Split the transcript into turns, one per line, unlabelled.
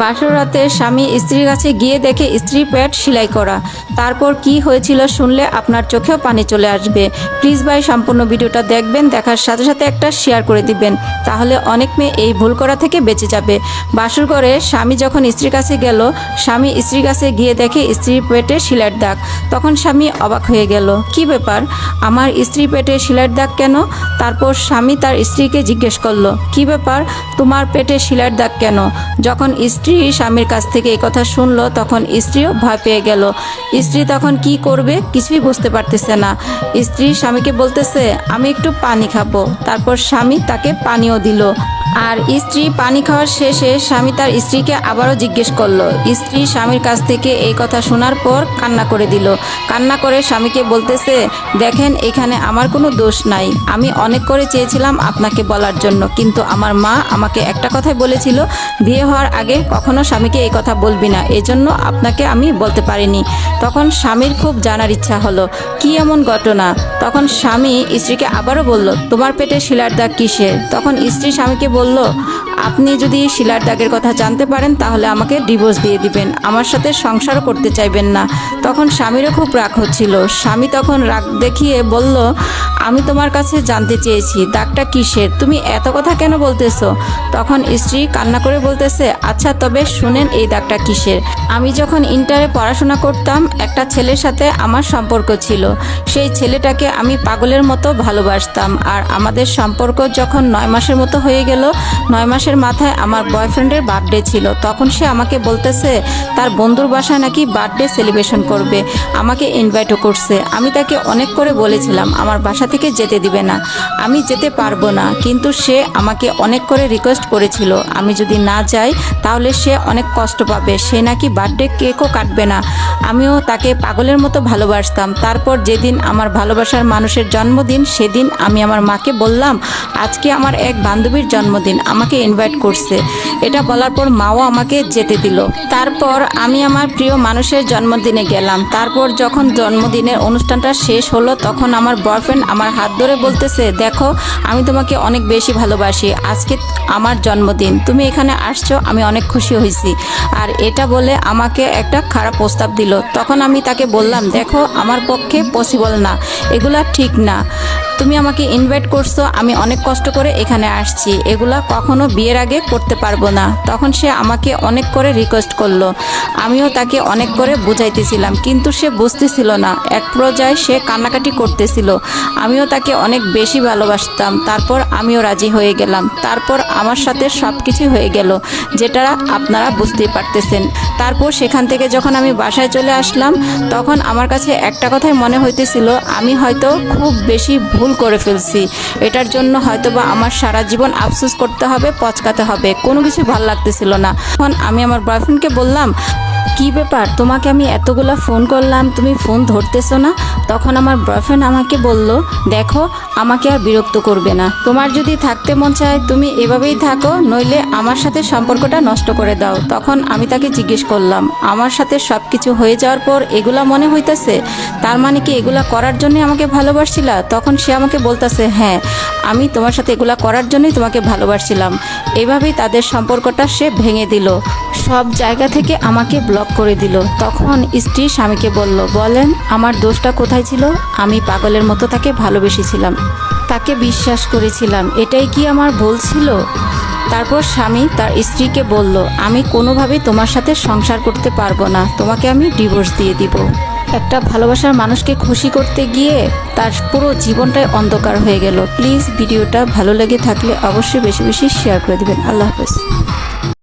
বাসর রাতে স্বামী স্ত্রীর কাছে গিয়ে দেখে স্ত্রীর পেট সেলাই করা। তারপর কি হয়েছিল শুনলে আপনার চোখেও পানি চলে আসবে। প্লিজ ভাই, সম্পূর্ণ ভিডিওটা দেখবেন, দেখার সাথে সাথে একটা শেয়ার করে দিবেন। তাহলে অনেক মেয়ে এই ভুল করা থেকে বেঁচে যাবে। বাসর করে স্বামী যখন স্ত্রীর কাছে গেল, স্বামী স্ত্রীর কাছে গিয়ে দেখে স্ত্রীর পেটে শিলার দাগ। তখন স্বামী অবাক হয়ে গেল, কি ব্যাপার? আমার স্ত্রী পেটে শিলার দাগ কেন? তারপর স্বামী তার স্ত্রীকে জিজ্ঞেস করল, কি ব্যাপার? তোমার পেটে শিলার দাগ কেন? যখন স্ত্রী স্বামীর কাছ থেকে এই কথা শুনলো, তখন স্ত্রীও ভয় পেয়ে গেল। স্ত্রী তখন কি করবে কিছুই বুঝতে পারতেছে না। স্ত্রী স্বামীকে বলতেছে, আমি একটু পানি খাব। তারপর স্বামী তাকে পানিও দিল। আর স্ত্রী পানি খাওয়ার শেষে স্বামী তার স্ত্রীকে আবারও জিজ্ঞেস করল। স্ত্রী স্বামীর কাছ থেকে এই কথা শোনার পর কান্না করে দিল। কান্না করে স্বামীকে বলতেছে, দেখেন, এখানে আমার কোনো দোষ নাই। আমি অনেক করে চেয়েছিলাম আপনাকে বলার জন্য, কিন্তু আমার মা আমাকে একটা কথাই বলেছিল, বিয়ে হওয়ার আগে কখনো স্বামীকে এই কথা বলবি না। এজন্য আপনাকে আমি বলতে পারিনি। তখন স্বামীর খুব জানার ইচ্ছা হলো। কি এমন ঘটনা? তখন স্বামী স্ত্রীকে আবারও বলল, তোমার পেটে শিলার দাগ কিসের? তখন স্ত্রী স্বামীকে বলল আপনি যদি শিলার দাগের কথা জানতে পারেন, তাহলে আমাকে ডিভোর্স দিয়ে দিবেন। আমার সাথে সংসারও করতে চাইবেন না। তখন স্বামীরও খুব রাগ হচ্ছিল। স্বামী তখন রাগ দেখিয়ে বলল, আমি তোমার কাছে জানতে চেয়েছি, দাগটা কিসের? তুমি এত কথা কেন বলতেছো? তখন স্ত্রী কান্না করে বলতেছে আচ্ছা তবে শুনেন এই দাগটা কিসের? আমি যখন ইন্টারে পড়াশোনা করতাম, একটা ছেলের সাথে আমার সম্পর্ক ছিল। সেই ছেলেটাকে আমি পাগলের মতো ভালোবাসতাম। আর আমাদের সম্পর্ক যখন নয় মাসের মতো হয়ে গেল, নয় মাসের মাথায় আমার বয়ফ্রেন্ডের বার্থডে ছিল। তখন সে আমাকে বলতেছে, তার বন্ধুর বাসায় নাকি বার্থডে সেলিব্রেশন করবে। আমাকে ইনভাইটও করছে। আমি তাকে অনেক করে বলেছিলাম, আমার বাসা থেকে যেতে দিবে না। আমি যেতে পারব না। কিন্তু সে আমাকে অনেক করে রিকোয়েস্ট করেছিল। আমি যদি না যাই, তাহলে সে অনেক কষ্ট পাবে। সে নাকি বার্থডে কেকও কাটবে না। আমিও তাকে পাগলের মতো ভালোবাসতাম। তারপর যেদিন আমার ভালোবাসার মানুষের জন্মদিন, সেদিন আমি আমার মাকে বললাম, আজকে আমার এক বান্ধবীর জন্মদিন। আমাকে ইনভাইট করছে। এটা বলার পর মাও আমাকে যেতে দিল। তারপর আমি আমার প্রিয় মানুষের জন্মদিনে গেলাম। তারপর যখন জন্মদিনের অনুষ্ঠানটা শেষ হলো, তখন আমার বয়ফ্রেন্ড আমার হাত ধরে বলতেছে, দেখো, আমি তোমাকে অনেক বেশি ভালোবাসি। আজকে আমার জন্মদিন। তুমি এখানে আসছো, আমি অনেক খুশি হয়েছি। আর এটা বলে আমাকে একটা খারাপ প্রস্তাব দিল। তখন আমি তাকে বললাম, দেখো, আমার পক্ষে পসিবল না। এগুলা ঠিক না। তুমি আমাকে ইনভাইট করছ, আমি অনেক কষ্ট করে এখানে আসছি। এগুলা কখনো বিয়ের আগে করতে পারব না। তখন সে আমাকে অনেক করে রিকোয়েস্ট করল। আমিও তাকে অনেক করে বুঝাইতেছিলাম, কিন্তু সে বুঝতেছিল না। এক পর্যায়ে সে কান্নাকাটি করতেছিল। আমিও তাকে অনেক বেশি ভালোবাসতাম। তারপর আমিও রাজি হয়ে গেলাম। তারপর আমার সাথে সব কিছু হয়ে গেল, যেটা আপনারা বুঝতেই পারতেছেন। তারপর সেখান থেকে যখন আমি বাসায় চলে আসলাম, তখন আমার কাছে একটা কথাই মনে হইতেছিল, আমি হয়তো খুব বেশি ভুল করে ফেলছি। এটার জন্য হয়তো বা আমার সারা জীবন আফসোস করতে হবে, পচকাতে হবে। কোনো কিছু ভালো লাগতেছিল না। তখন আমি আমার বয়ফ্রেন্ডকে বললাম, কি ব্যাপার? তোমাকে আমি এতগুলো ফোন করলাম, তুমি ফোন ধরতেছো না? তখন আমার বয়ফ্রেন্ড আমাকে বলল দেখো, আমাকে আর বিরক্ত করবে না। তোমার যদি থাকতে মন চায়, তুমি এভাবেই থাকো, নইলে আমার সাথে সম্পর্কটা নষ্ট করে দাও। তখন আমি তাকে জিজ্ঞেস করলাম, আমার সাথে সব কিছু হয়ে যাওয়ার পর এগুলা মনে হইতেছে? তার মানে কি এগুলা করার জন্য আমাকে ভালোবাসছিলা? তখন সে আমাকে বলতেছে হ্যাঁ আমি তোমার সাথে এগুলা করার জন্যই তোমাকে ভালোবাসছিলাম। এভাবেই তাদের সম্পর্কটা সে ভেঙে দিল। সব জায়গা থেকে আমাকে ব্লক করে দিল। তখন স্ত্রী স্বামীকে বলল, বলেন, আমার দোষটা কোথায় ছিল? আমি পাগলের মতো তাকে ভালোবেসেছিলাম। তাকে বিশ্বাস করেছিলাম। এটাই কি আমার ভুল ছিল? তারপর স্বামী তার স্ত্রীকে বলল, আমি কোনোভাবেই তোমার সাথে সংসার করতে পারব না। তোমাকে আমি ডিভোর্স দিয়ে দিব। একটা ভালোবাসার মানুষকে খুশি করতে গিয়ে তার পুরো জীবনটাই অন্ধকার হয়ে গেল। প্লিজ, ভিডিওটা ভালো লেগে থাকলে অবশ্যই বেশি বেশি শেয়ার করে দিবেন। আল্লাহ হাফেজ।